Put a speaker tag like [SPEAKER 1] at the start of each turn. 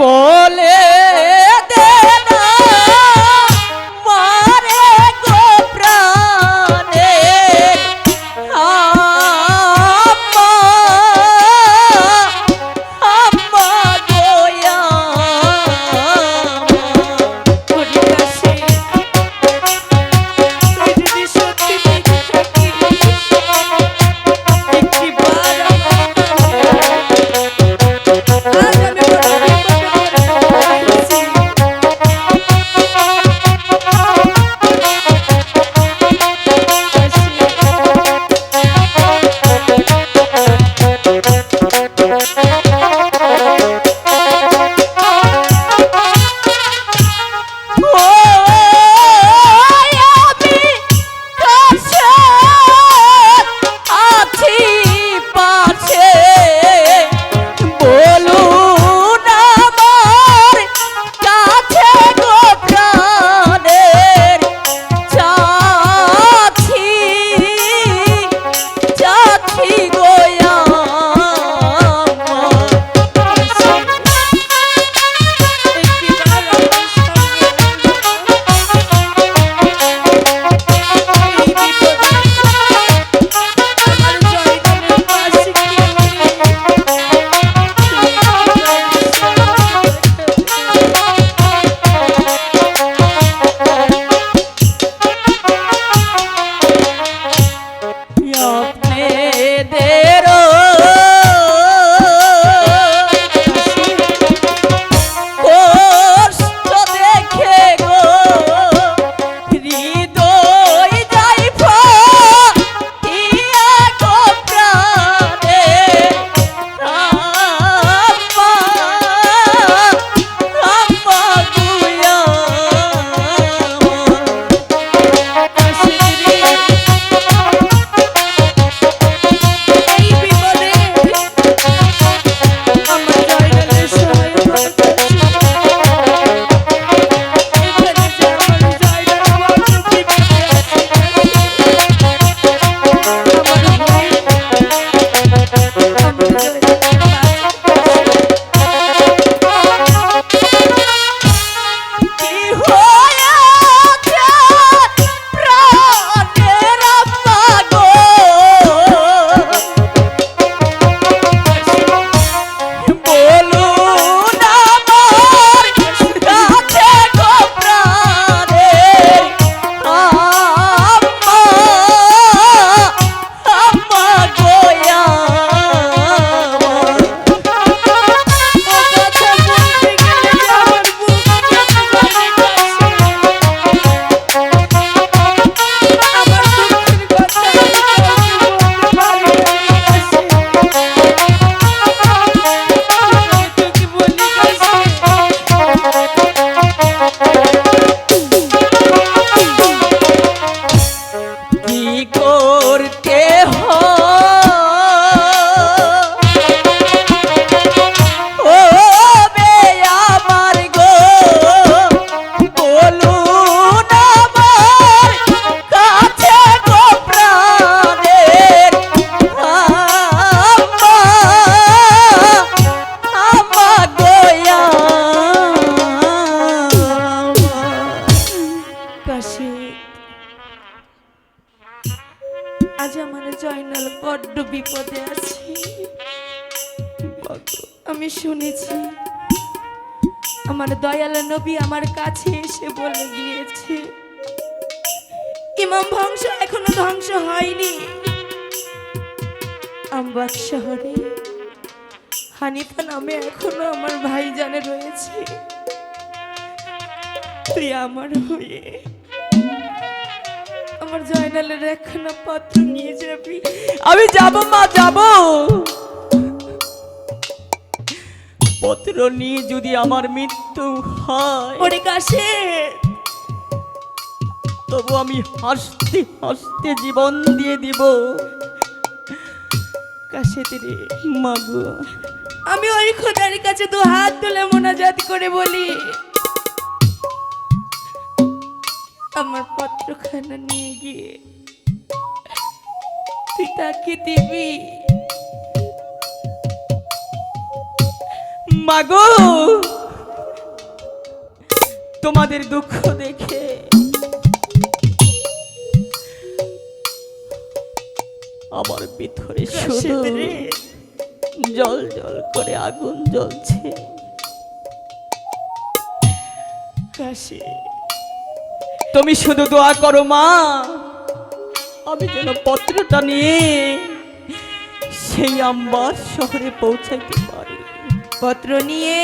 [SPEAKER 1] বলে জয়নাল, বড্ড বিপদে আছি। আমি শুনেছি, আমার দয়াল নবী আমার কাছে এসে বলে গিয়েছে, ইমাম বংশ এখনও ধ্বংস হয়নি। আমবাগ শহরে হানিফা নামে এখনও আমার ভাইজানে রয়েছে। তুই আমার হয়ে আমার জয়নালের একখানা পত্র নিয়ে যাবি। আমি যাব মা যাব।
[SPEAKER 2] পত্র নিয়ে যদি আমার মৃত্যু হয়
[SPEAKER 1] ওরে কাশে।
[SPEAKER 2] তবু আমি হাসতে হাসতে জীবন দিয়ে দিব।
[SPEAKER 1] কাশে রে
[SPEAKER 2] মাগো
[SPEAKER 1] আমি ওই খোদার কাছে দু হাত তুলে মোনাজাত করে বলি। আমার পত্রখানা নিয়ে গিয়ে তুই তাকে দিবি
[SPEAKER 2] মাগো! তোমাদের দুঃখ দেখে আমার ভিতরে শুধু জল জল করে আগুন জ্বলছে।
[SPEAKER 1] কাশে।
[SPEAKER 2] তুমি শুধু দোয়া করো, মা। আমি যেন পত্রটা নিয়ে সেই আম্বার শহরে পৌঁছাইতে পারি।
[SPEAKER 1] পত্র নিয়ে